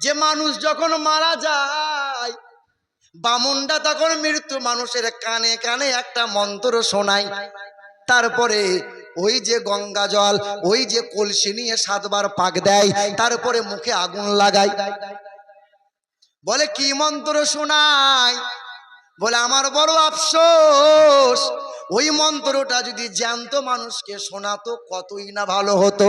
যে মানুষ যখন মারা যায়, বামুনটা তখন মৃত্যু মানুষের কানে কানে একটা মন্ত্র শোনায়। তারপরে ওই যে গঙ্গা জল, ওই যে কলসি নিয়ে সাতবার পাক দেয়, তারপরে মুখে আগুন লাগায়। বলে, কি মন্ত্র শোনায়? বলে, আমার বড় আফসোস ওই মন্ত্রটা যদি জ্যান্ত মানুষকে শোনাতো, কতই না ভালো হতো।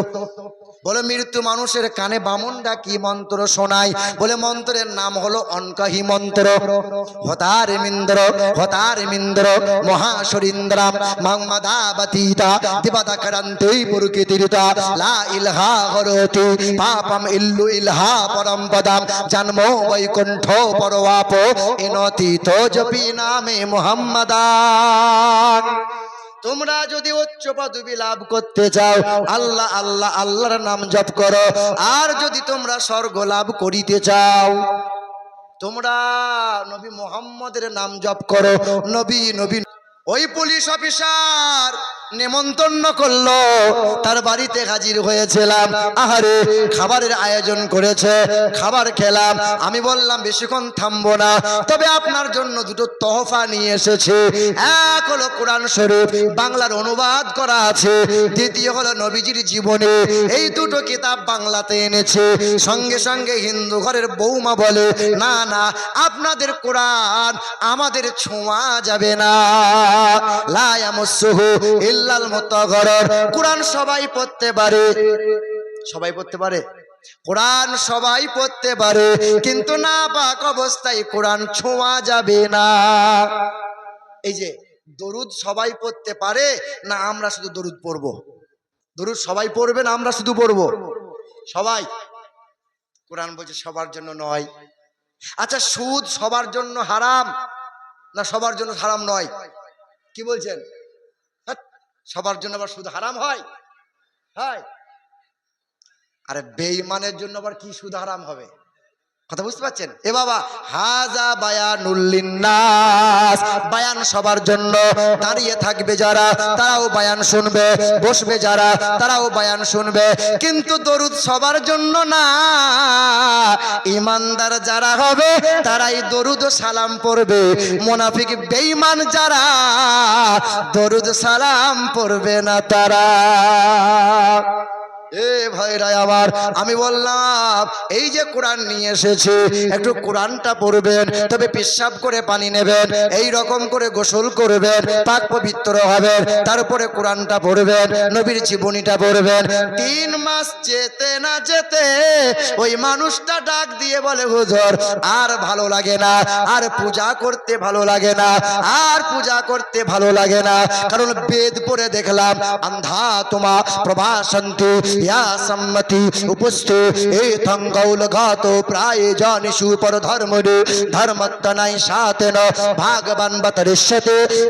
বলে, মৃত্যু মানুষের কানে বামুনটা কি মন্ত্র শোনায়? বলে, মন্ত্রের নাম হলো অনকাহি মন্ত্র। হতার মিন্দ্র হতার মিন্দ্র মহাসরিন্দ্রাম মাংমাদাবতীতা দিবাদাকরন্তে পুরকিতিরিতা, লা ইলহা হরতি, পাপম ইল্লু ইলহা পরম পদম, জন্ম বৈকুণ্ঠ পরওয়াপ এনতি তো জপি নামে মুহাম্মাদান। তোমরা যদি উচ্চ পদবি লাভ করতে চাও, আল্লাহ আল্লাহ, আল্লাহর নাম জপ করো। আর যদি তোমরা স্বর্গ লাভ করিতে চাও, তোমরা নবী মোহাম্মদের নাম জপ করো। নবী নবী, ওই পুলিশ অফিসার নেমন্তন্ন করল। তার বাড়িতে হাজির হয়েছিলাম। আহারে, খাবারের আয়োজন করেছে। খাবার খেলাম। আমি বললাম, বেশিক্ষণ থামবো না। তবে আপনার জন্য দুটো তহফা নিয়ে এসেছে। এক হলো কোরআন শরীফ, বাংলার অনুবাদ করা আছে। দ্বিতীয় হলো নবীজির জীবনে। এই দুটো কিতাব বাংলাতে এনেছে। সঙ্গে সঙ্গে হিন্দু ঘরের বৌমা বলে, না না, আপনাদের কোরআন আমাদের ছোঁয়া যাবে না। লায়ামুসুহু ইল্লাল মুতাগরর কোরআন সবাই পড়তে পারে। সবাই পড়তে পারে? কোরআন সবাই পড়তে পারে। কিন্তু না পাক অবস্থায় কোরআন ছোঁয়া যাবে না। এই যে, দরুদ সবাই পড়তে পারে? না, আমরা শুধু দরুদ পড়ব। দরুদ সবাই পড়বে না, আমরা শুধু পড়ব? সবাই? কোরআন বলছে সবার জন্য নয়। আচ্ছা সুদ সবার জন্য হারাম? না, সবার জন্য হারাম নয়? কি বলছেন? সবার জন্য আবার সুদ হারাম হয়? হয়। আরে বেঈমানের জন্য আবার কি সুদ হারাম হবে? কথা বুঝতে পারছেন? এ বাবা, হাজা বায়ানুল্লিন্নাস বায়ান সবার জন্য দাঁড়িয়ে থাকবে যারা, তারাও বায়ান শুনবে, বসবে যারা, তারাও বায়ান শুনবে। কিন্তু দরুদ সবার জন্য না। ইমানদার যারা হবে, তারাই দরুদ সালাম পড়বে। মোনাফিক, বেঈমান যারা, দরুদ সালাম পড়বে না তারা। এ ভাইরা আমার, আমি বললাম, এই যে কোরআন নিয়ে এসেছে, একটু কোরআনটা পড়বেন, তবে পেশাব করে পানি নেবেন, এই রকম করে গোসল করবেন, পাক পবিত্র হবেন, তারপরে কোরআনটা পড়বেন, নবীর জীবনীটা পড়বেন। তিন মাস যেতে না যেতে ওই মানুষটা ডাক দিয়ে বলে, হুজুর, আর ভালো লাগে না, আর পূজা করতে ভালো লাগে না, আর পূজা করতে ভালো লাগে না। কারণ বেদ পড়ে দেখলাম আন্ধা তোমা প্রভাসন্তি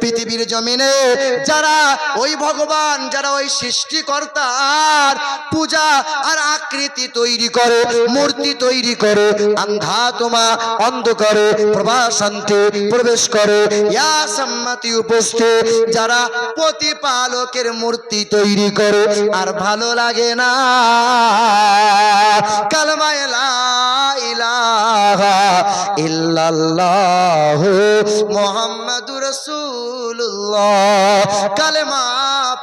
পৃথিবীর জমিনে যারা ওই ভগবান, যারা ওই পূজা আর আকৃতি তৈরি করে, মূর্তি তৈরি করে আন্ধা তোমা অন্ধকারে প্রবেশ করে, ইয়া সম্মতি উপস্থিত যারা প্রতিপালকের মূর্তি তৈরি করে, আর ভালো লাগে না কালমায় লা ইলাহা ইল্লাল্লাহ মুহাম্মাদুর রাসূলুল্লাহ। কালেমা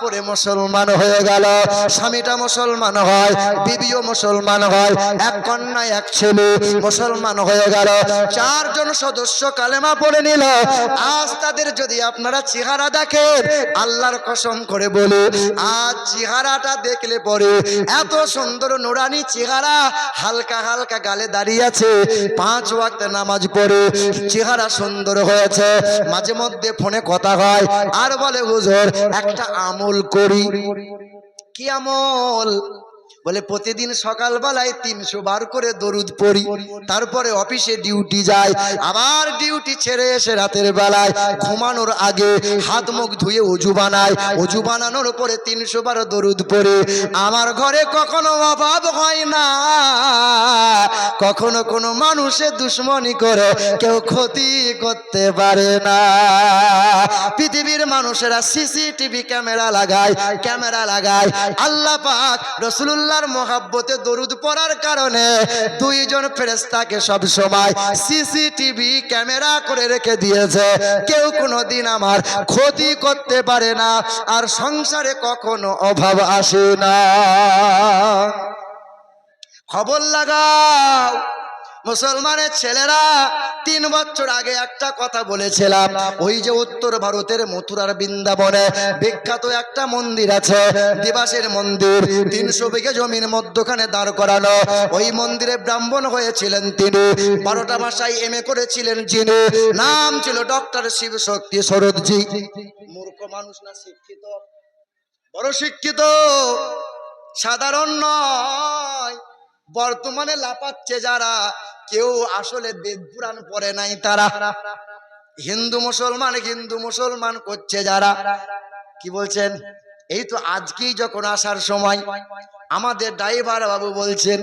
পড়ে মুসলমান হয়ে গেল, স্বামীটা মুসলমান হয়, বিবিও মুসলমান হয়, এক কন্যা এক ছেলে মুসলমান হয়ে গেল, চারজন সদস্য কালেমা পড়ে নিল। আজ তাদের যদি আপনারা চেহারা দেখেন, আল্লাহর কসম করে বলে, আজ চেহারাটা দেখলে পরে এত সুন্দর নোরানি চেহারা হালকা হালকা গালে দাঁড়িয়ে আছে, পাঁচ ওয়াক্ত নামাজ পড়ে চেহারা সুন্দর হয়েছে, মাঝে মধ্যে ফোনে কথা হয়, আর বলে, হুজুর, একটা আমল করি। কি আমল? বলে, প্রতিদিন সকালবেলায় তিনশো বার করে দরুদ পড়ি। তারপরে অফিসে ডিউটি যায় আবার ডিউটি ছেড়ে এসে রাতের বেলায় ঘুমানোর আগে হাত মুখ ধুয়ে অজু বানায় অজু বানানোর পরে তিনশো বার দরুদ পড়ে। আমার ঘরে কখনো অভাব হয় না। কখনো কোনো মানুষে দুশ্মনী করে, কেউ ক্ষতি করতে পারে না। পৃথিবীর মানুষেরা সিসিটিভি ক্যামেরা লাগায় ক্যামেরা লাগায়। আল্লাহ পাক রসুল্লাহ আল্লাহর মহাব্বতে দরুদ পড়ার কারণে দুইজন ফেরেস্তাকে সব সময় সিসিটিভি ক্যামেরা করে রেখে দিয়েছে। কেউ কোনো দিন আমার ক্ষতি করতে পারে না আর সংসারে কখনো অভাব আসে না। খবর লাগাও। মুসলমানের ছেলেরা, তিন বছর আগে একটা কথা বলেছিলাম। ওই যে উত্তর ভারতের মথুরার বৃন্দাবনে বিখ্যাত একটা মন্দির আছে, দিবাসের মন্দির। তিনশো বিঘে জমির মধ্যখানে দাঁড় করানো। ওই মন্দিরে ব্রাহ্মণ হয়েছিলেন তিনি। বারোটা ভাষায় এম করেছিলেন যিনি। নাম ছিল ডক্টর শিব শক্তি শরৎজি। মূর্খ মানুষ না শিক্ষিত? বড় শিক্ষিত, সাধারণ নয়। বর্তমানে লাপাচ্ছে যারা, কেউ আসলে বেদ পুরাণ পড়ে নাই তারা। হিন্দু মুসলমান হিন্দু মুসলমান করছে যারা। কি বলছেন? এই তো আজকেই যখন আসার সময়, আমাদের ড্রাইভার বাবু বলছেন,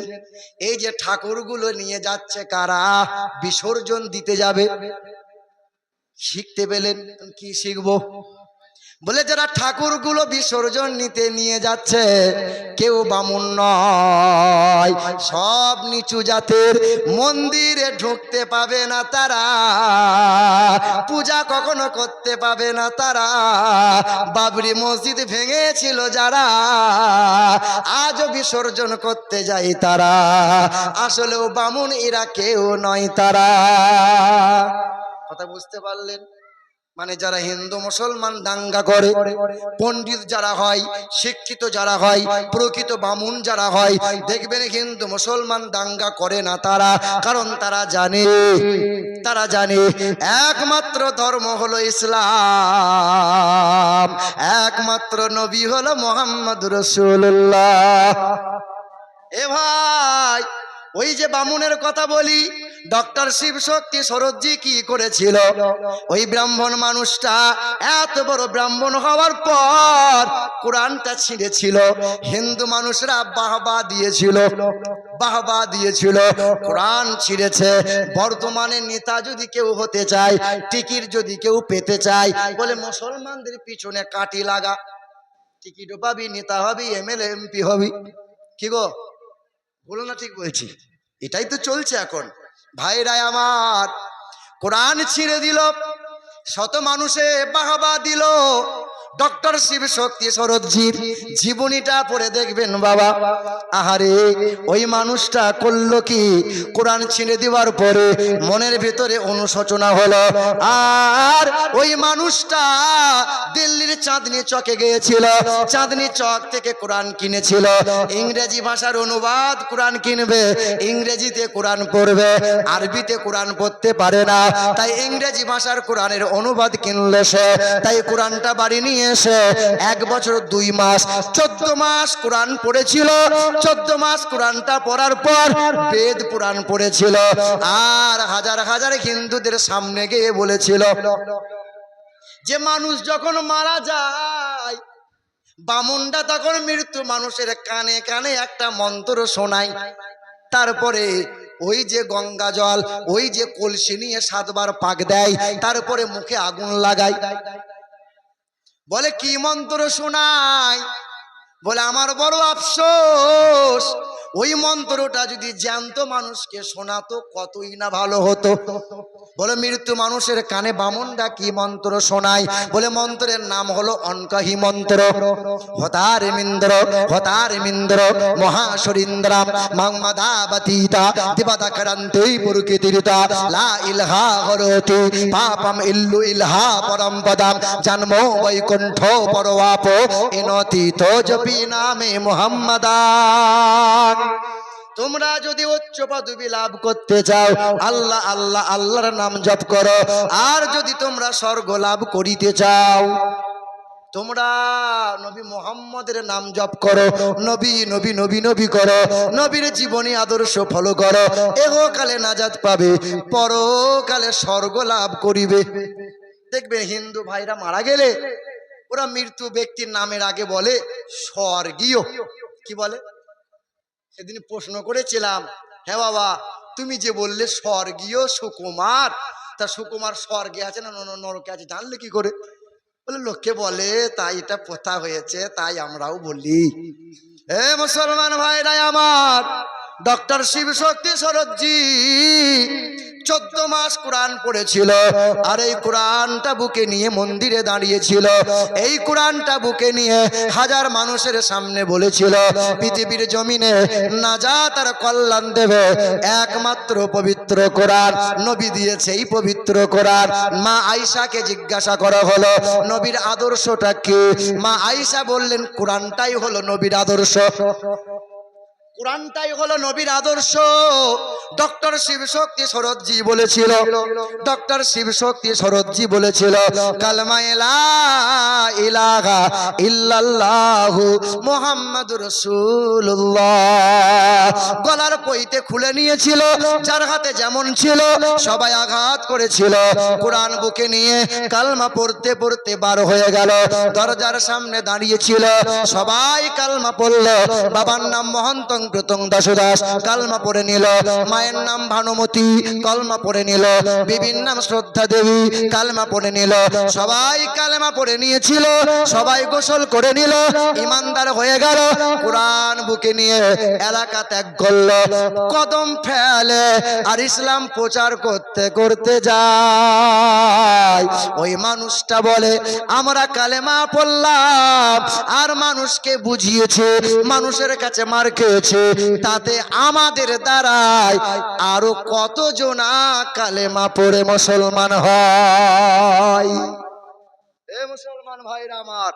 এই যে ঠাকুরগুলো নিয়ে যাচ্ছে কারা, বিসর্জন দিতে যাবে। শিখতে পেলেন, কি শিখব? বলে, যারা ঠাকুরগুলো বিসর্জন নিতে নিয়ে যাচ্ছে, কেউ বামুন নয়। সব নিচু জাতের মন্দিরে ঢুকতে পাবে না তারা। পূজা কখনো করতে পাবে না তারা। বাবরি মসজিদ ভেঙেছিল যারা, আজও বিসর্জন করতে যায় তারা। আসলেও বামুন এরা কেউ নয় তারা। কথা বুঝতে পারলেন? মানে যারা হিন্দু মুসলমান দাঙ্গা করে, পণ্ডিত যারা হয়, শিক্ষিত যারা হয়, প্রকৃত বামুন যারা হয়, দেখবেন হিন্দু মুসলমান দাঙ্গা করে না তারা, কারণ তারা জানে তারা জানে একমাত্র ধর্ম হলো ইসলাম, একমাত্র নবী হলো মোহাম্মদ রসুল্লাহ এ ভাই, ওই যে বামুনের কথা বলি ডক্টর শিব শক্তি শরৎজি কি করেছিল? ওই ব্রাহ্মণ মানুষটা, এত বড় ব্রাহ্মণ হওয়ার পর কোরআনটা ছিঁড়েছিল। হিন্দু মানুষরা বাহবা দিয়েছিল বাহবা দিয়েছিল, কোরআন ছিঁড়েছে। বর্তমানে নেতা যদি কেউ হতে চায়, টিকিট যদি কেউ পেতে চায়, বলে মুসলমানদের পিছনে কাটি লাগা। টিকিটও পাবি, নেতা হবি, এমএলএ, এমপি হবি। কি গো? বলো না ঠিক বলছি। এটাই তো চলছে এখন। ভাইরাই আমার। কোরআন ছিঁড়ে দিল শত মানুষে বাহাবা দিল। ডক্টর শিব শক্তি শরৎজির জীবনীটা পড়ে দেখবেন বাবা। আহারে, ওই মানুষটা করল কি? কোরআন ছিঁড়ে দেওয়ার পরে মনের ভিতরে অনুশোচনা হলো। আর ওই মানুষটা দিল্লির চাঁদনি চকে গিয়েছিল। চাঁদনি চক থেকে কোরআন কিনেছিল। ইংরেজি ভাষার অনুবাদ কোরআন কিনবে, ইংরেজিতে কোরআন পড়বে, আরবিতে কোরআন পড়তে পারে না। তাই ইংরেজি ভাষার কোরআনের অনুবাদ কিনলে সে। তাই কোরআনটা বাড়ি নিয়ে এসে এক বছর দুই মাস, চোদ্দ মাস কোরআন পড়েছিল, চোদ্দ মাস কোরআনটা পড়ার পর বেদ পুরাণ পড়েছিল। আর হাজার হাজার হিন্দুদের সামনে গিয়ে বলেছিল, যে মানুষ যখন মারা যায়, বামুনটা তখন মৃত্যু মানুষের কানে কানে একটা মন্ত্র শোনায়। তারপরে ওই যে গঙ্গা জল, ওই যে কলসি নিয়ে সাতবার পাক দেয়, তারপরে মুখে আগুন লাগায়। বলে কি মন্ত্র শোনায় বলে, আমার বড় আফসোস, ওই মন্ত্রটা যদি জ্যান্ত মানুষকে শোনাতো, কতই না ভালো হতো? বলে, মৃত্যু মানুষের কানে বামুনটা কি মন্ত্র শোনায়? বলে, মন্ত্রের নাম হলো অনকাহি মন্ত্র। হতার মিন্দ্র হতার মিন্দ্র পুরকিতিরিতা, লা ইলহা হরতি, পাপম ইল্লু ইলহা পরম পদম, জন্ম বৈকুণ্ঠ পরওয়াপ এনতি জপি নামে মোহাম্মদান। তোমরা যদি উচ্চ পদবি লাভ করতে চাও, আল্লাহ আল্লাহ, আল্লাহর নাম জপ করো। আর যদি তোমরা স্বর্গ লাভ করিতে চাও, তোমরা নবী মোহাম্মদের নাম জপ করো। নবী নবী নবী নবী করো। নবীর জীবনী আদর্শ ফলো করো। এহকালে নাজাত পাবে, পরকালে স্বর্গ লাভ করিবে। দেখবে হিন্দু ভাইরা মারা গেলে ওরা মৃত্যু ব্যক্তির নামের আগে বলে স্বর্গীয়। কি বলে? সেদিন প্রশ্ন করেছিলাম হ্যাঁ বাবা, তুমি যে বললে স্বর্গীয় সুকুমার, তা সুকুমার স্বর্গে আছে না নরকে আছে, জানলে কি করে? বলে লোককে বলে, তাই এটা প্রথা হয়েছে, তাই আমরাও বলি। এ মুসলমান ভাইরাই আমার, ডক্টর শিব শক্তি চোদ্দ মাস কোরআন পড়েছিল, আর এই কোরআনটা বুকে নিয়ে মন্দিরে দাঁড়িয়েছিল। এই কোরআনটা বুকে নিয়ে হাজার মানুষের সামনে বলেছিল, পৃথিবীর জমিনে নাজাত আর কল্যাণ দেবে একমাত্র পবিত্র কোরআন। নবী দিয়েছে এই পবিত্র কোরআন। মা আয়সাকে জিজ্ঞাসা করা হলো, নবীর আদর্শটা কি? মা আয়সা বললেন, কোরআনটাই হলো নবীর আদর্শ। কোরআনটাই হলো নবীর আদর্শ। ডক্টর শিবশক্তি শরৎজি বলেছিল। ডক্টর শিবশক্তি শরৎজি বলেছিল গলার পইতে খুলে নিয়েছিল, যার হাতে যেমন ছিল সবাই আঘাত করেছিল। কোরআন বুকে নিয়ে কালমা পড়তে পড়তে বার হয়ে গেল। দরজার সামনে দাঁড়িয়েছিল, সবাই কালমা পড়ল। বাবার নাম মহন্তং প্রতং দাসদাস, কালমা পড়ে নিল। মায়ের নাম ভানুমতি, কলমা পড়ে নিল। বিভিন্ন নাম শ্রদ্ধা দেবী, কালমা পড়ে নিল। সবাই কালমা পড়ে নিয়েছিল, সবাই গোসল করে নিল। ইমানদার হয়ে গেল, কোরআন বুকে নিয়ে এলাকা ত্যাগ করল। কদম ফেলে আর ইসলাম প্রচার করতে করতে যায়। ওই মানুষটা বলে, আমরা কালেমা পড়লাম, আর মানুষকে বুঝিয়েছে, মানুষের কাছে মার খেয়েছে। তাতে আমাদের দ্বারাই আরও কতজনা কালেমা পড়ে মুসলমান হয়? এ মুসলমান ভাইরা আমার,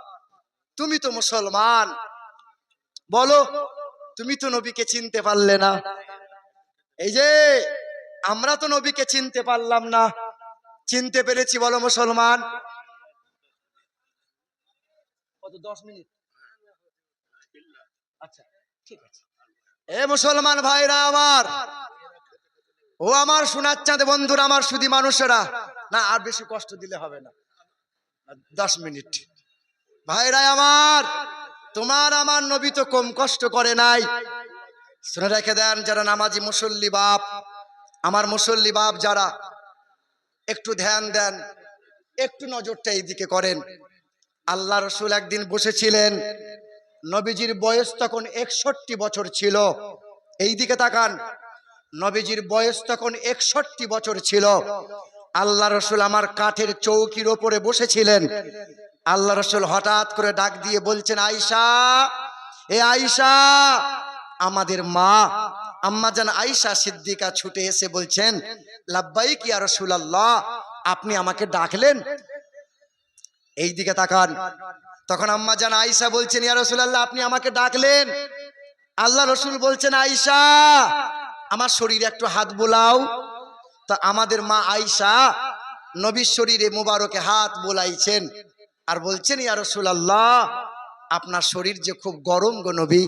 তুমি তো মুসলমান। বলো, তুমি তো নবীকে চিনতে পারলে না। এই যে, আমরা তো নবীকে চিনতে পারলাম না। চিনতে পেরেছি, বলো মুসলমান। কত, দশ মিনিট? আচ্ছা ঠিক আছে। এ মুসলমান ভাইরা আমার। ও আমার সোনার চাঁদ, বন্ধুরা আমার, শুধু মানুষেরা। না, আর বেশি কষ্ট দিলে হবে না। দশ মিনিট। ভাইরা আমার, তোমার আমার নবী তো কম কষ্ট করে নাই। শুনে রেখে দেন, যারা নামাজি মুসল্লি বাপ, আমার মুসল্লি বাপ যারা, একটু ধ্যান দেন, একটু নজরটা এইদিকে করেন। আল্লাহ রসুল একদিন বসেছিলেন নবীজির বয়স তখন একষট্টি বছর ছিল। এই দিকে তাকান। নবীজির বয়স তখন একষট্টি বছর ছিল। আল্লাহ রসুল আমার কাঠের চৌকির ওপরে বসেছিলেন। আল্লাহ রসুল হঠাৎ করে ডাক দিয়ে বলছেন আয়সা এ আয়সা আমাদের মা, আম্মা জান আয়সা সিদ্দিকা ছুটে এসে বলছেন লাব্বাই কি আর রসুলাল্লাহ, আপনি আমাকে ডাকলেন? এই দিকে তাকান। তখন আম্মা জান আয়সা বলছেন, ইয়া রসুলাল্লাহ, আপনি আমাকে ডাকলেন? আল্লাহ রসুল বলছেন আয়সা আমার শরীরে একটু হাত বোলাও। তা আমাদের মা আয়সা নবীর শরীরে মুবারকে হাত বোলাইছেন আর বলছেন, ইয়া রসুলাল্লাহ, আপনার শরীর যে খুব গরম গো নবী,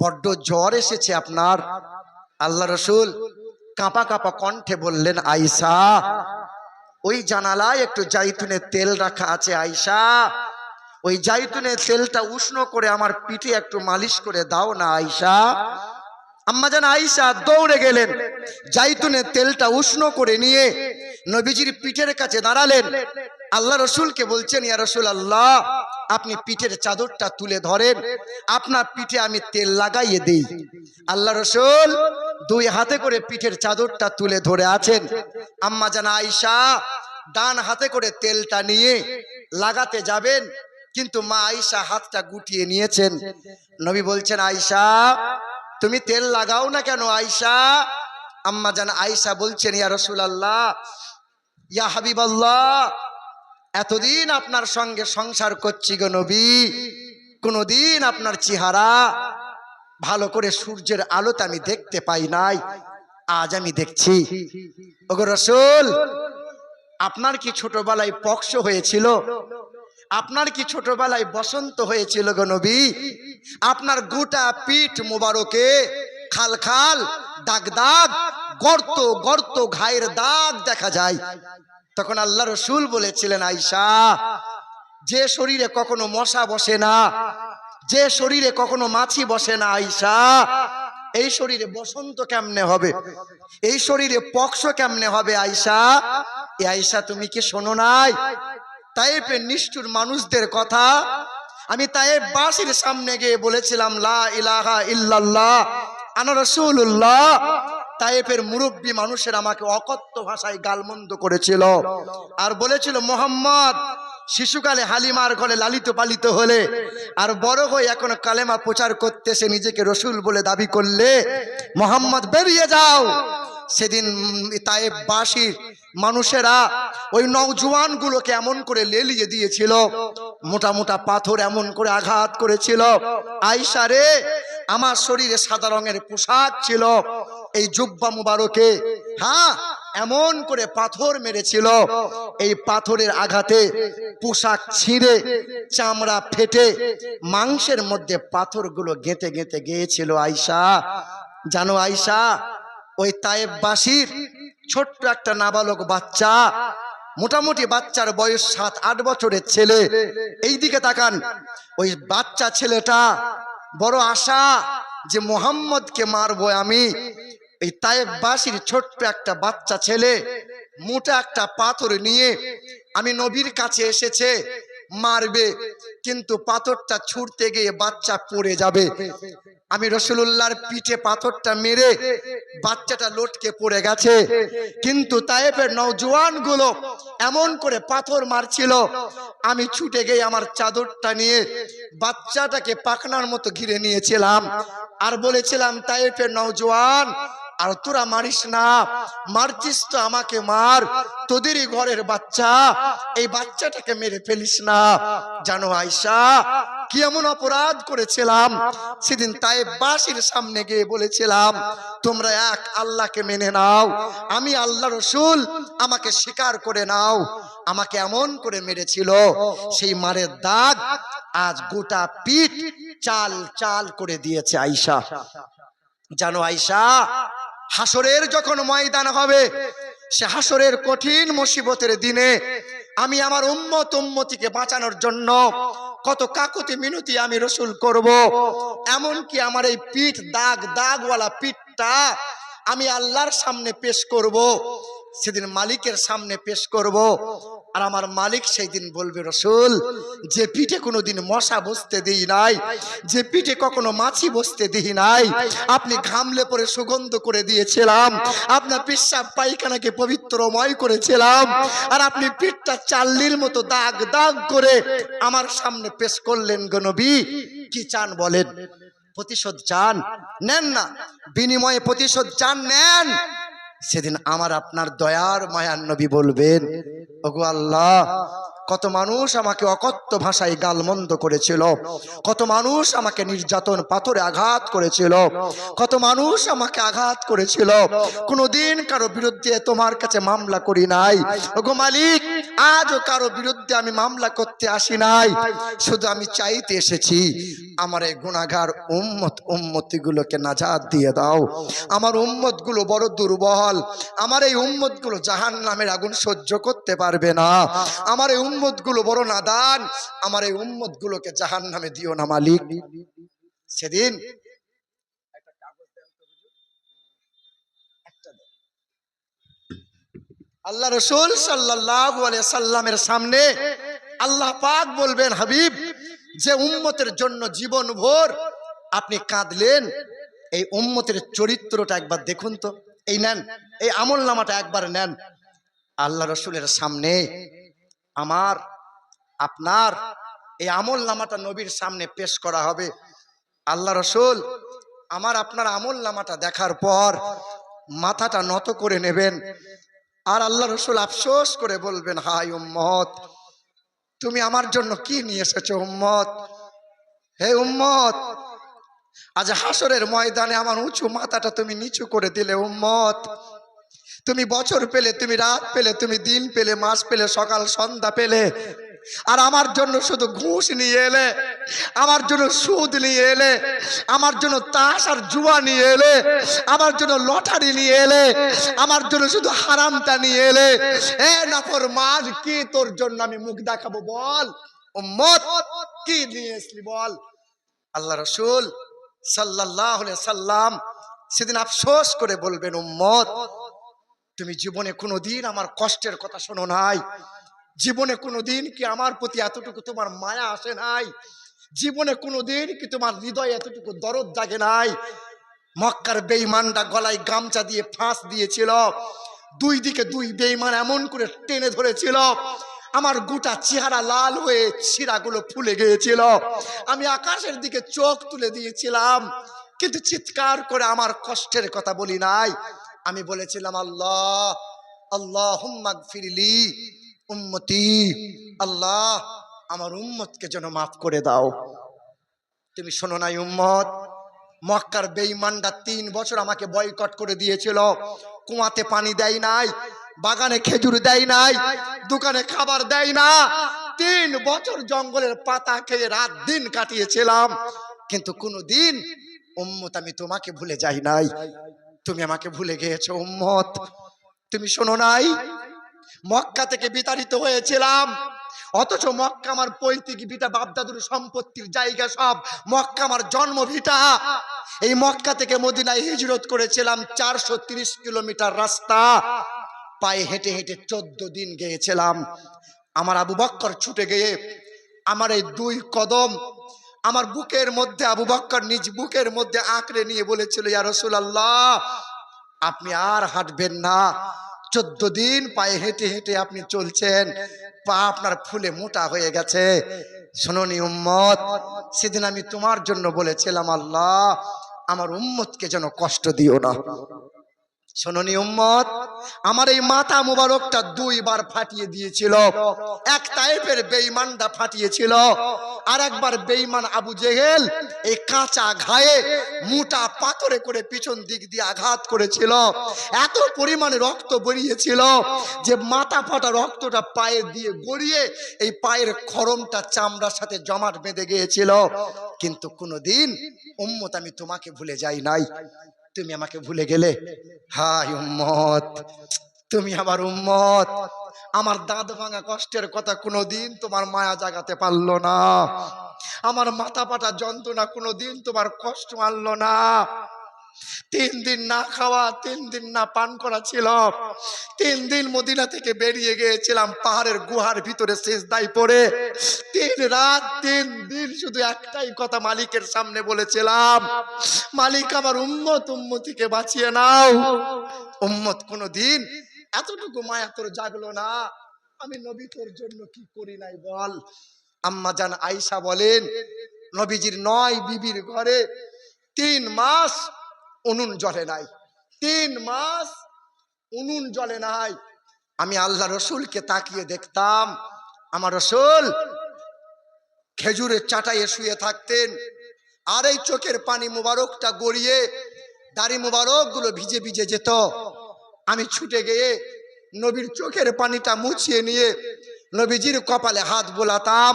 বড্ড জ্বর এসেছে আপনার। আল্লাহ রসুল কাঁপা কাঁপা কণ্ঠে বললেন আয়সা ওই জানালায় একটু জাইতুনের তেল রাখা আছে আয়সা ওই জাইতুনের তেলটা উষ্ণ করে আমার পিঠে একটু মালিশ করে দাও না আয়সা আম্মা জান আয়সা দৌড়ে গেলেন। জাইতুনের তেলটা উষ্ণ করে নিয়ে নবীজির পিঠের কাছে দাঁড়ালেন। আল্লাহ রসুলকে বলছেন, ইয়া রসুল আল্লাহ আপনি পিঠের চাদরটা তুলে ধরেন। আপনার পিঠে আমি তেল লাগাইয়ে দেই। আল্লাহ রসুল দুই হাতে করে পিঠের চাদরটা তুলে ধরে আছেন। আম্মা জানা আয়সা ডান হাতে করে তেলটা নিয়ে লাগাতে যাবেন। কিন্তু মা আয়সা হাতটা গুটিয়ে নিয়েছেন। নবী বলছেন আয়সা তুমি তেল লাগাও না কেন আয়সা আম্মা জান আয়সা বলছেন, ইয়া রসুল আল্লাহ ইয়া হাবিব আল্লাহ এতদিন আপনার সঙ্গে সংসার করছি গো নবী, কোনোদিন আপনার চেহারা ভালো করে সূর্যের আলোতে আমি দেখতে পাই নাই, আজ আমি দেখছি। ওগো রসুল, আপনার কি ছোটবেলায় পক্ষ হয়েছিল? আপনার কি ছোটবেলায় বসন্ত হয়েছিল গো নবী? আপনার গোটা পিঠ মোবারকে খাল খাল, দাগ দাগ, গর্ত গর্ত, ঘায়ের দাগ দেখা যায়। তখন আল্লাহ রসুল বলেছিলেন আইসা যে শরীরে কখনো মশা বসে না, যে শরীরে কখনো মাছি বসে না আইসা এই শরীরে বসন্ত কেমনে হবে? এই শরীরে পক্ষ কেমনে হবে আইসা এ আইসা তুমি কি শোনো নাই? তাইপের নিষ্ঠুর মানুষদের কথা। আমি তায়েব বাসির সামনে গিয়ে বলেছিলাম, লা ইলাহা ইল্লাল্লাহ, আনা রাসূলুল্লাহ। তায়েফের মুরব্বী মানুষের আমাকে অকথ্য ভাষায় গালমন্দ করেছিল আর বলেছিল, মোহাম্মদ, শিশুকালে হালিমার ঘরে লালিত পালিত হলে আর বড় হয়ে এখন কালেমা প্রচার করতে সে নিজেকে রসুল বলে দাবি করলে, মোহাম্মদ বেরিয়ে যাও। সেদিন তায়েব বাসির মানুষেরা ওই নওজোয়ানগুলোকে এমন করে লেলিয়ে দিয়েছিল। মোটা মোটা পাথর এমন করে আঘাত করেছিল। আইসা রে, আমার শরীরে সাদা রঙের পোশাক ছিল। এই জুব্বা মুবারকে হ্যাঁ এমন করে পাথর মেরেছিল। এই পাথরের আঘাতে পোশাক ছিঁড়ে, চামড়া ফেটে, মাংসের মধ্যে পাথরগুলো গেঁথে গেঁথে গিয়েছিল আয়সা জানো আয়সা ওই তায়েববাসীর ছোট্ট একটা নাবালক বাচ্চা, মোটামুটি বাচ্চার বয়স সাত, আট বছরের ছেলে। এই দিকে তাকান, ওই বাচ্চা ছেলেটা বড় আশা যে মোহাম্মদকে মারবো আমি। এই তায়েববাসীর ছোট্ট একটা বাচ্চা ছেলে, মোটা একটা পাথর নিয়ে আমি নবীর কাছে এসেছে। মারবে, কিন্তু পাথরটা ছুটতে গিয়ে বাচ্চা পড়ে যাবে। আমি রসুল্লাহর পিঠে পাথরটা মেরে বাচ্চাটা লটকে পড়ে গেছে। কিন্তু তায়েফের নৌজওয়ানগুলো এমন করে পাথর মারছিল, আমি ছুটে গিয়ে আমার চাদরটা নিয়ে বাচ্চাটাকে পাখনার মতো ঘিরে নিয়েছিলাম। আর বলেছিলাম, তায়েফের নৌজওয়ান আর তোরা মারিস না। মারছিস তো আমাকে মার। তোদেরই ঘরের বাচ্চা। এই বাচ্চাটাকে মেরে ফেলিস না। জানো আয়সা কি এমন অপরাধ করেছিলাম? সেদিন তাই বাসির সামনে গিয়ে বলেছিলাম, তোমরা এক আল্লাহকে মেনে নাও। আমি আল্লাহ রসুল, আমাকে স্বীকার করে নাও। আমাকে এমন করে মেরেছিল, সেই মারের দাগ আজ গোটা পিঠ চাল চাল করে দিয়েছে আয়সা জানো আয়সা হাসরের যখন ময়দান হবে, সে হাসরের কঠিন মুসিবতের দিনে আমি আমার উম্মত উম্মতিকে বাঁচানোর জন্য কত কাকুতি মিনতি আমি রসুল করব। এমন কি আমার এই পিঠ দাগ, দাগওয়ালা পিঠটা আমি আল্লাহর সামনে পেশ করব, সেদিন মালিকের সামনে পেশ করব। আর আমার মালিক সেই দিন বলবে, রসুল, যে পিঠে কোনোদিন মশা বসতে দিই নাই, যে পিঠে কখনো মাছি বসতে দিই নাই, আপনি ঘামলে পরে সুগন্ধ করে দিয়েছিলাম, আপনার পিসাব পায়খানাকে পবিত্রময় করেছিলাম, আর আপনি পিঠটা চাল্লির মতো দাগ দাগ করে আমার সামনে পেশ করলেন গনবী কি চান বলেন? প্রতিশোধ চান? নেন না। বিনিময়ে প্রতিশোধ চান, নেন। সেদিন আমার আপনার দয়ার মায়ার নবী বলবেন ওগো আল্লাহ কত মানুষ আমাকে অকথ্য ভাষায় গালমন্দ করেছিল। কত মানুষ আমাকে নির্যাতন পাথরে আঘাত করেছিল। কত মানুষ আমাকে আঘাত করেছিল। কোনোদিন কারও বিরুদ্ধে তোমার কাছে মামলা করি নাই। ওগো মালিক, আজও কারও বিরুদ্ধে আমি মামলা করতে আসি নাই। শুধু আমি চাইতে এসেছি, আমার এই গুণাগার উম্মত উম্মতি গুলোকে নাজাদ দিয়ে দাও। আমার উম্মতগুলো বড় দুর্বল। আমার এই উম্মতগুলো জাহান নামের আগুন সহ্য করতে পারবে না। আমার এই উম্মত গুলো বড় নাদান। আমার এই উম্মত গুলোকে জাহান নামে দিও না, মালিক। সেদিন আল্লাহ রসুল সাল্লাহ সাল্লামের সামনে আল্লাহ পাক বলবেন, হাবিব, যে উম্মতের জন্য জীবন ভোর, আপনি কাঁদলেন। এই উম্মতের চরিত্রটা একবার দেখুন তো। এই নেন, এই আমল নামাটা একবার নেন। আল্লাহ রসুলের সামনে আমার, আপনার এই আমল নামাটা নবীর সামনে পেশ করা হবে। আল্লাহ রসুল, আমার আপনার আমল নামাটা দেখার পর মাথাটা নত করে নেবেন। আর আল্লাহ রসুল আফসোস করে বলবেন, হাই উম্মত, তুমি আমার জন্য কি নিয়ে এসেছ উম্মত? হে উম্মত, আজ হাসরের ময়দানে আমার উঁচু মাথাটা তুমি নিচু করে দিলে উম্মত। তুমি বছর পেলে, তুমি রাত পেলে, তুমি দিন পেলে, মাস পেলে, সকাল, সন্ধ্যা পেলে। আর আমার জন্য শুধু ঘুষ নিয়ে এলে, আমার জন্য সুদ নিয়ে এলে, আমার জন্য তাস আর জুয়া নিয়ে এলে, আমার জন্য লটারি নিয়ে এলে, আমার জন্য শুধু হারামটা নিয়ে এলে। এ নাফর মাঝ কি তোর জন্য আমি মুখ দেখাবো বল? উম্মত, কি নিয়ে এসলি বল? আল্লাহ রসুল সাল্লাহ সাল্লাম সেদিন আফসোস করে বলবেন, উম্মত তুমি জীবনে কোনোদিন আমার কষ্টের কথা শোনো নাই। জীবনে কোনোদিন কি আমার প্রতি এতটুকু তোমার মায়া আসে নাই? জীবনে কোনোদিন কি তোমার হৃদয়ে এতটুকু দরদ জাগে নাই? মক্কার বেইমানটা গলায় গামছা দিয়ে ফাঁস দিয়েছিল। দুই দিকে দুই বেইমান এমন করে টেনে ধরেছিল। আমার গোটা চেহারা লাল হয়ে শিরাগুলো ফুলে গিয়েছিল। আমি আকাশের দিকে চোখ তুলে দিয়েছিলাম। কিন্তু চিৎকার করে আমার কষ্টের কথা বলি নাই। আমি বলেছিলাম, আল্লাহ আল্লাহ ফিরলি উম্মতি। আল্লাহ, আমার উম্মতকে যেন মাফ করে দাও। তুমি শোনো নাই উম্মত, মক্কার বেইমানটা তিন বছর আমাকে বয়কট করে দিয়েছিল। কুয়াতে পানি দেয় নাই, বাগানে খেজুর দেয় নাই, দোকানে খাবার দেয় না। তিন বছর জঙ্গলের পাতা খেয়ে রাত দিন কাটিয়েছিলাম। কিন্তু কোনো দিন উম্মত আমি তোমাকে ভুলে যাই নাই। তুমি আমাকে ভুলে গিয়েছো, উম্মত। তুমি শোনো নাই, মক্কা থেকে বিতাড়িত হয়েছিলাম। অথচ মক্কা আমার পৈতৃক ভিটা বাপদাদুর সম্পত্তির জায়গা সব। মক্কা আমার জন্ম ভিটা। এই মক্কা থেকে মদিনায় হিজরত করেছিলাম চারশো কিলোমিটার রাস্তা। পায়ে হেঁটে হেঁটে চোদ্দ দিন গিয়েছিলাম। আমার আবু বক্কর ছুটে গিয়ে আমার এই দুই কদম আমার বুকের মধ্যে আবু বক্কর নিজ বুকের মধ্যে আঁকড়ে নিয়ে বলেছিল, ইয়া রসুলাল্লাহ, আপনি আর হাঁটবেন না। চোদ্দ দিন পায়ে হেঁটে হেঁটে আপনি চলছেন, পা আপনার ফুলে মোটা হয়ে গেছে। শোনি উম্মত, সেদিন আমি তোমার জন্য বলেছিলাম, আল্লাহ, আমার উম্মতকে যেন কষ্ট দিও না। শোনি উম্মত, আমার এই মাথা মুবারকটা দুইবার ফাটিয়ে দিয়েছিল। এক টাইপের বেইমানটা ফাটিয়েছিল আর একবার বেইমান আবু জেহেল এই কাঁচা ঘায়ে মোটা পাথরে করে পিছন দিক দিয়ে আঘাত করেছিল। এত পরিমাণে রক্ত বেরিয়েছিল যে মাথা ফাটা রক্তটা পায়ে দিয়ে গড়িয়ে এই পায়ের খরমটা চামড়ার সাথে জমাট বেঁধে গিয়েছিল। কিন্তু কোনোদিন উম্মত আমি তোমাকে ভুলে যাই নাই। তুমি আমাকে ভুলে গেলে? হাই উম্মত, তুমি আমার উম্মত। আমার দাঁত ভাঙা কষ্টের কথা কোনোদিন তোমার মায়া জাগাতে পারল না। আমার মাথা পাটা যন্ত্রণা কোনোদিন তোমার কষ্ট আনলো না। তিন দিন না খাওয়া, তিন দিন না পান করা ছিল। তিন দিন মদিনা থেকে বেরিয়ে গিয়েছিলাম, পাহাড়ের গুহার ভিতরে শেষ দায় পড়ে। তিন রাত, তিন দিন শুধু একটাই কথা মালিকের সামনে বলেছিলাম, মালিক আমার উম্মত, উম্মতিকে বাঁচিয়ে নাও। উম্মত কোনো দিন এতটুকু মায়া তোর জাগলো না। আমি নবী তোর জন্য কি করি নাই বল। আম্মা জান আয়সা বলেন, নবীজির নয় বিবির ঘরে তিন মাস উনুন জ্বলে নাই। তিন মাস উনুন জলে নাই। আমি আল্লাহ রসুলকে তাকিয়ে দেখতাম। আমার রসুল খেজুরের চাটাইয়ে শুয়ে থাকতেন আর এই চোখের পানি মুবারকটা গড়িয়ে দাড়ি মুবারকগুলো ভিজে ভিজে যেত। আমি ছুটে গিয়ে নবীর চোখের পানিটা মুছিয়ে নিয়ে নবীজির কপালে হাত বোলাতাম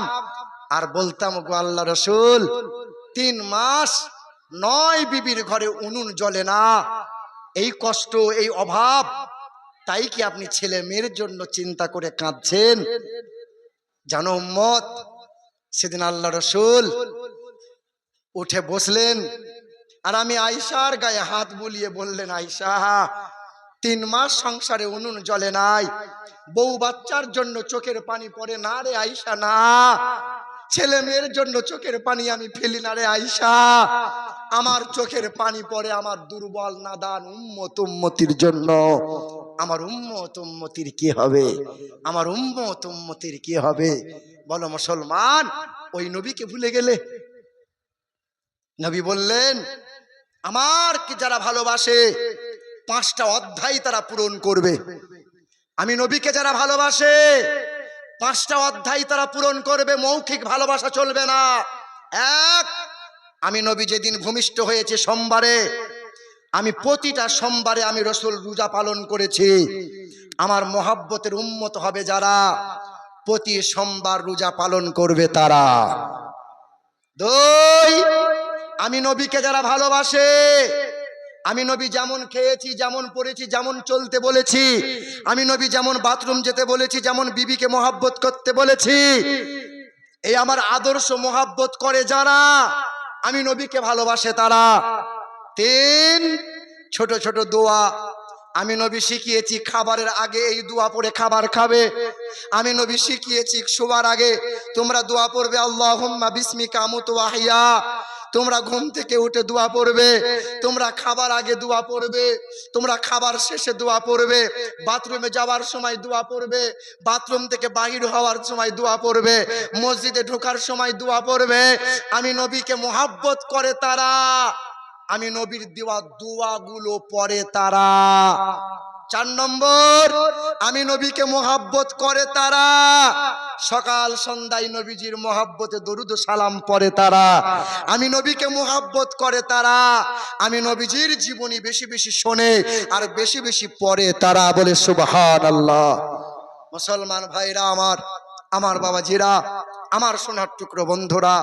আর বলতাম গো আল্লাহ রসুল, তিন মাস নয় বিবির ঘরে উনুন জ্বলে না। এই কষ্ট, এই অভাব, তাই কি আপনি ছেলে মেয়ের জন্য চিন্তা করে কাঁদছেন? জানো মত সেদিন আল্লাহ রসুল উঠে বসলেন আর আমি আয়সার গায়ে হাত বুলিয়ে বললেন আয়সা তিন মাস সংসারে উনুন জ্বলে নাই, বউ বাচ্চার জন্য চোখের পানি পড়ে না রে আয়সা না। ছেলে মেয়ের জন্য চোখের পানি আমি ফেলি না রে আইসা আমার চোখের পানি পড়ে আমার দুর্বল নাদান উম্মত উম্মতির জন্য। আমার উম্মত উম্মতির কি হবে? আমার উম্মত উম্মতির কি হবে? বলো মুসলমান, ওই নবীকে ভুলে গেলে? নবী বললেন, আমার কি যারা ভালোবাসে, পাঁচটা অধ্যায় তারা পূরণ করবে। আমি নবীকে যারা ভালোবাসে পাঁচটা অধ্যায় তারা পূরণ করবে, মৌখিক ভালোবাসা চলবে না। এক, আমি নবী যেদিন ভূমিষ্ঠ হয়েছে সোমবারে, আমি প্রতিটা সোমবারে আমি রসুল রোজা পালন করেছি। আমার মহাব্বতের উন্মত হবে যারা প্রতি সোমবার রোজা পালন করবে তারা। দুই, আমি নবীকে যারা ভালোবাসে আমি নবী যেমন খেয়েছি, যেমন পড়েছি, যেমন চলতে বলেছি। আমি নবী যেমন বাথরুম যেতে বলেছি, যেমন বিবিকে মহাব্বত করতে বলেছি। এই আমার আদর্শ মহাব্বত করে যারা, আমি নবীকে ভালোবাসে তারা। তিন, ছোট ছোট দোয়া। আমি নবী শিখিয়েছি খাবারের আগে এই দোয়া পড়ে খাবার খাবে। আমি নবী শিখিয়েছি শোবার আগে, তোমরা দোয়া পড়বে, আল্লাহুম্মা বিসমিকা আহইয়া তোমরা ঘুম থেকে উঠে দোয়া পড়বে, তোমরা খাবার আগে দোয়া পড়বে, তোমরা খাবার শেষে দোয়া পড়বে, বাথরুমে যাওয়ার সময় দোয়া পড়বে, বাথরুম থেকে বাহির হওয়ার সময় দোয়া পড়বে, মসজিদে ঢোকার সময় দোয়া পড়বে। আমি নবীকে মোহাব্বত করে তারা, আমি নবীর দেওয়া দোয়াগুলো পড়ে তারা। চার নম্বর, আমি নবীকে মোহাব্বত করে তারা। সকাল সন্ধ্যায় নবীজির মোহাব্বতে দরুদ সালাম পরে তারা। আমি নবীকে মোহাব্বত করে তারা। আমি নবীজির জীবনী বেশি বেশি শোনে আর বেশি বেশি পড়ে তারা বলে সুবহান আল্লাহ মুসলমান ভাইরা আমার আমার বাবাজিরা, আমার সোনার টুকরো বন্ধুরা,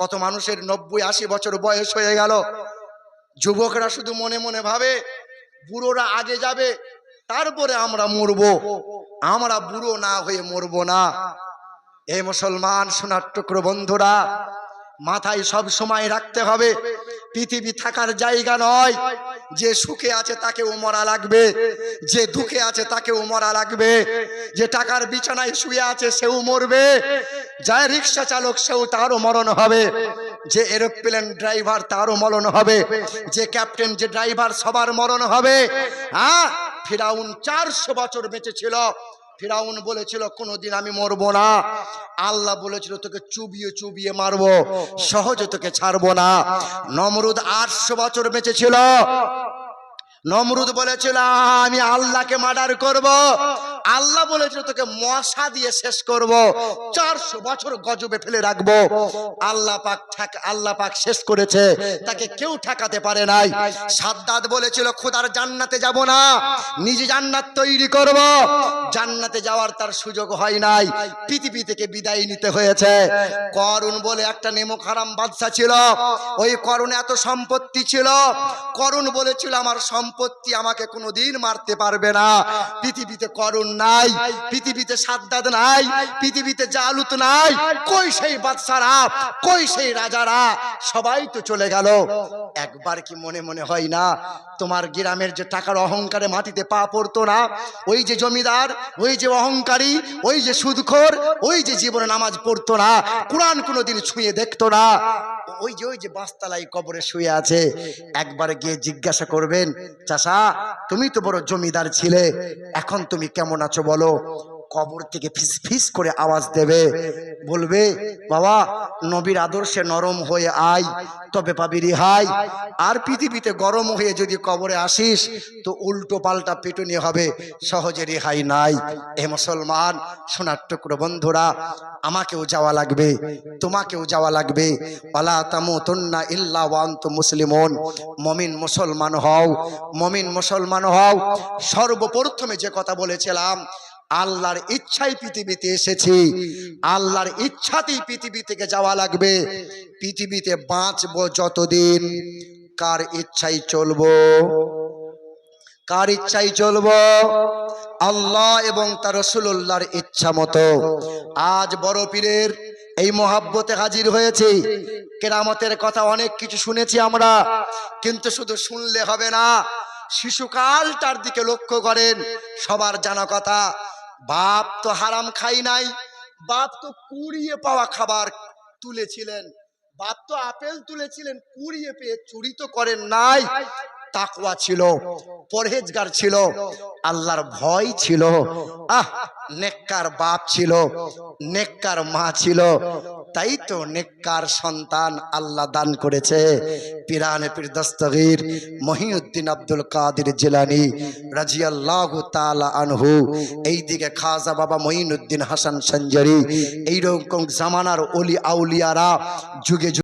কত মানুষের নব্বই আশি বছর বয়স হয়ে গেল। যুবকরা শুধু মনে মনে ভাবে বুড়োরা আগে যাবে, তারপরে আমরা মরবো। আমরা বুড়ো না হয়ে মরব না। এ মুসলমান, সোনার টুকরো বন্ধুরা, মাথায় সব সময় রাখতে হবে। পৃথিবী থাকার জায়গা নয়। যে সুখে আছে তাকে মরা লাগবে, যে দুঃখে আছে তাকে মরা লাগবে, যে টাকার বিছানায় শুয়ে আছে সেও মরবে যায় রিক্সা চালক সেও তারও মরণ হবে, যে এরোপ্লেন ড্রাইভার তারও মরণ হবে, যে ক্যাপ্টেন, যে ড্রাইভার সবার মরণ হবে। হ্যাঁ ফিরাউন চারশো বছর বেঁচে ছিল ফিরাউন বলেছিল কোনোদিন আমি মরবো না। আল্লাহ বলেছিল তোকে চুবিয়ে চুবিয়ে মারবো সহজে তোকে ছাড়বো না। নমরুদ আটশো বছর বেঁচে ছিল নমরুদ বলেছিল আমি আল্লাহকে মার্ডার করব। আল্লাহ বলেছিল, তোকে মশা দিয়ে শেষ করব, চারশো বছর গজবে ফেলে রাখব। আল্লাহ পাক ঠাক, আল্লাহ পাক শেষ করেছে। তাকে কেউ ঠেকাতে পারে নাই। সাদ্দাত বলেছিল, খোদার জান্নাতে যাব না, নিজে জান্নাত তৈরি করব। জান্নাতে যাওয়ার তার সুযোগ হয় নাই। পৃথিবী থেকে বিদায় নিতে হয়েছে। করুণ বলে একটা নেমক হারাম বাদশা ছিল। ওই করুণ এত সম্পত্তি ছিল। করুণ বলেছিল, আমার সম্পত্তি আমাকে কোনোদিন মারতে পারবে না। পৃথিবীতে করুণ নাই পৃথিবীতে সাদ্দাদ নাই পৃথিবীতে জালুত নাই। কই সেই বাদশারা? কই সেই রাজারা? সবাই তো চলে গেল। একবার কি মনে মনে হয় না তোমার গ্রামের যে টাকার অহংকারে মাটিতে পা পড়তো না? ওই যে জমিদার ওই যে অহংকারী ওই যে সুদখোর ওই যে জীবনে নামাজ পড়তো না কোরআন কোনোদিন ছুঁয়ে দেখতো না। ওই যে ওই যে বাস্তালাই কবরে শুয়ে আছে, একবার গিয়ে জিজ্ঞাসা করবেন চাষা তুমি তো বড় জমিদার ছিলে, এখন তুমি কেমন আছো বলো? কবর থেকে ফিস ফিস করে আওয়াজ দেবে। বলবে, বাবা, নবীর আদর্শে নরম হয়ে আয়, তবে পাবি রিহাই। আর পৃথিবীতে গরম হয়ে যদি কবরে আসিস, তো উল্টো পাল্টা পিটুনি হবে, সহজে রেহাই নাই। এ মুসলমান সোনার টুকরো বন্ধুরা, আমাকেও যাওয়া লাগবে, তোমাকেও যাওয়া লাগবে। পালা তামু তন্না ইল্লা ওয়ান্ত মুসলিমন। মমিন মুসলমান হও, মমিন মুসলমান হও। সর্বপ্রথমে যে কথা বলেছিলাম আল্লাহর ইচ্ছাই পৃথিবীতে এসেছি। আল্লাহর ইচ্ছাতেই পৃথিবী থেকে যাওয়া লাগবে। পৃথিবীতে বাঁচবো যতদিন। কার ইচ্ছাই চলবো? কার ইচ্ছাই চলবো? আল্লাহ এবং তার রসুল্লাহর ইচ্ছা মতো। আজ বড় পীরের এই মহাব্বতে হাজির হয়েছি। কেরামতের কথা অনেক কিছু শুনেছি আমরা। কিন্তু শুধু শুনলে হবে না। শিশুকালটার দিকে লক্ষ্য করেন, সবার জানা কথা। বাপ তো হারাম খাই নাই, বাপ তো কুড়িয়ে পাওয়া খাবার তুলেছিলেন, বাপ তো আপেল তুলেছিলেন, কুড়িয়ে পেয়ে চুরি তো করেন নাই। তাকওয়া ছিল, পরহেজগার ছিল, আল্লাহর ভয় ছিল। আহ, নেককার বাপ ছিল, নেককার মা ছিল। তাই তো নেককার সন্তান আল্লাহ দান করেছে। পিরানে পীর দস্তগীর মহিউদ্দিন আব্দুল কাদের জিলানি রাজিয়াল্লাহু তাআলা আনহু, এইদিকে খাজা বাবা মঈনুদ্দিন হাসান সঞ্জারি এইরকম জামানার অলি আউলিয়ারা যুগে